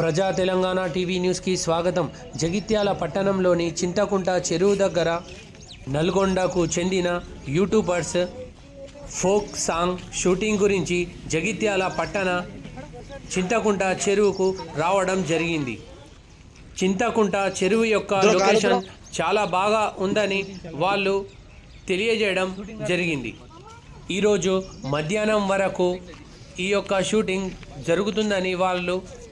ప్రజా తెలంగాణ టీవీ న్యూస్కి స్వాగతం. జగిత్యాల పట్టణంలోని చింతకుంట చెరువు దగ్గర నల్గొండకు చెందిన యూట్యూబర్స్ ఫోక్ సాంగ్ షూటింగ్ గురించి జగిత్యాల పట్టణ చింతకుంట చెరువుకు రావడం జరిగింది. చింతకుంట చెరువు యొక్క లొకేషన్ చాలా బాగా ఉందని వాళ్ళు తెలియజేయడం జరిగింది. ఈరోజు మధ్యాహ్నం వరకు ఈ యొక్క షూటింగ్ జరుగుతుందని వాళ్ళు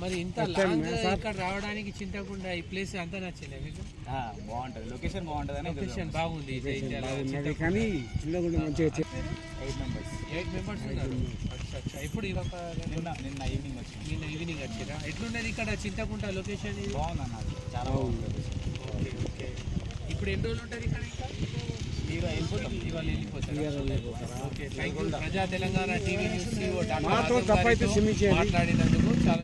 మరి ఇంత లాంగ్ ఇక్కడ రావడానికి చింతకుండా ఈ ప్లేస్ అంతా నచ్చింది మీకు? ఆ, బాగుంటది. లొకేషన్ బాగుంటది అని లొకేషన్ బాగుంది. కానీ మంచిగా ఎయిట్ మెంబర్స్ ఎయిట్ మెంబర్స్ ఉన్నారు. అచ్చా. ఇప్పుడు నిన్న నిన్న ఈవినింగ్ వచ్చింది. నిన్న ఈవినింగ్ వచ్చిరా ఎట్లున్నది ఇక్కడ చింతకుంట లొకేషన్ బాగుంది అన్నది చాలా బాగుంది. Okay, okay. ఇప్పుడు ఎన్ని రోజులు ఉంటుంది ఇక్కడ ఇంకా? ప్రజా తెలంగాణ టీవీ న్యూస్ డాక్టర్